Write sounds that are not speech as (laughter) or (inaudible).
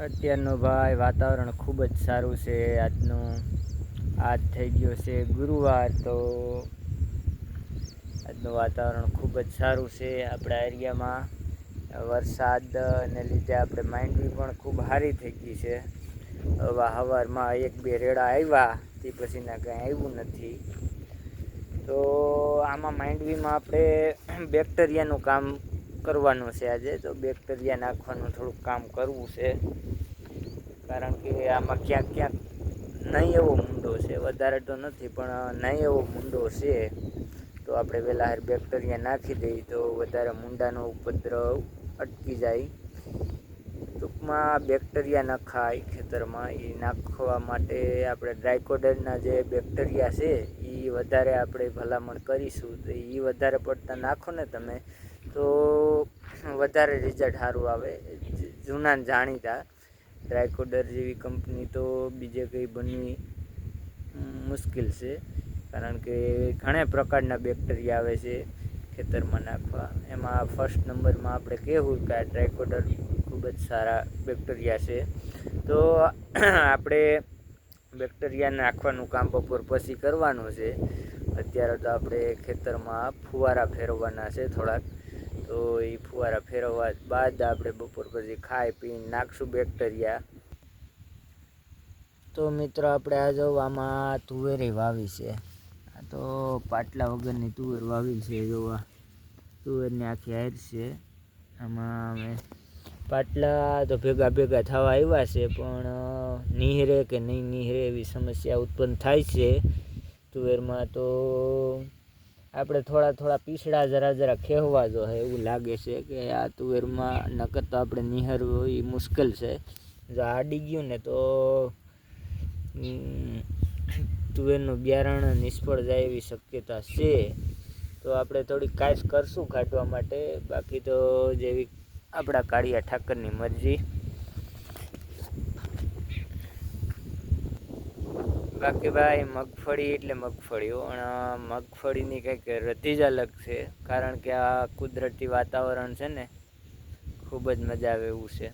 અત્યારનું ભાઈ, વાતાવરણ ખૂબ જ સારું છે. આજનું, આજ થઈ ગયો છે ગુરુવાર, તો આજનું વાતાવરણ ખૂબ જ સારું છે આપણા એરિયામાં. વરસાદને લીધે આપણે માઇન્ડવી પણ ખૂબ સારી થઈ ગઈ છે. હવે, હવારમાં એક, બે રેડા આવ્યા, તે પછીના કાંઈ આવ્યું નથી. તો આમાં માઇન્ડવીમાં આપણે બેક્ટેરિયાનું કામ કરવાનું છે આજે. તો બેક્ટેરિયા નાખવાનું થોડુંક કામ કરવું છે. કારણ કે આમાં ક્યાંક ક્યાંક નહીં એવો મૂંડો છે. વધારે તો નથી, પણ નહીં એવો મૂંડો છે. તો આપણે વહેલા હાર બેક્ટેરિયા નાખી દઈએ તો વધારે મૂંડાનો ઉપદ્રવ અટકી જાય. ટૂંકમાં બેક્ટેરિયા નખાય ખેતરમાં. એ નાખવા માટે આપણે ડ્રાયકોડરના જે બેક્ટેરિયા છે એ વધારે આપણે ભલામણ કરીશું. તો એ વધારે પડતા નાખો ને તમે, તો વધારે રિઝલ્ટ સારું આવે. જૂના જાણીતા. ડ્રાયકોડર જેવી કંપની તો બીજે કંઈ બનવી મુશ્કેલ છે. કારણ કે ઘણા પ્રકારના બેક્ટેરિયા આવે છે ખેતરમાં નાખવા. એમાં ફર્સ્ટ નંબરમાં આપણે કહેવું કે આ ટ્રાયકોડર ખૂબ જ સારા બેક્ટેરિયા છે. તો (clears throat) આપણે બેક્ટેરિયા નાખવાનું કામ બપોર પછી કરવાનું છે. અત્યારે તો આપણે ખેતરમાં ફુવારા ફેરવવાના છે થોડાક. તો એ ફુવારા ફેરવવા બાદ આપણે બપોર પછી ખાઈ પીને નાખશું બેક્ટેરિયા તો મિત્રો આપણે આ જો આમાં તુવેરી વાવી છે. આ તો પાટલા વગરની તુવેર વાવી છે જોવા. તુવેરની આખી હાર છે. આમાં અમે પાટલા તો ભેગા ભેગા થવા આવ્યા છે, પણ નિહરે કે નહીં નીહરે એવી સમસ્યા ઉત્પન્ન થાય છે. તુવેરમાં તો આપણે થોડા થોડા પીસડા જરા જરા ખેવવા જો હે, એવું લાગે છે કે આ તુવેરમાં, નકર તો આપણે નિહરવું એ મુશ્કેલ છે. જો આડી ગયું ને તો તુવેરનું બિયારણ નિષ્ફળ જાય એવી શક્યતા છે. તો આપણે થોડી કાશ કરશું કાઢવા માટે. બાકી તો જેવી આપણા કાળિયા ઠાકરની મરજી. બાકી ભાઈ, મગફળી એટલે મગફળી પણ મગફળીની કંઈક રતી જ અલગ છે. કારણ કે આ કુદરતી વાતાવરણ છે ને, ખૂબ જ મજા આવે એવું છે.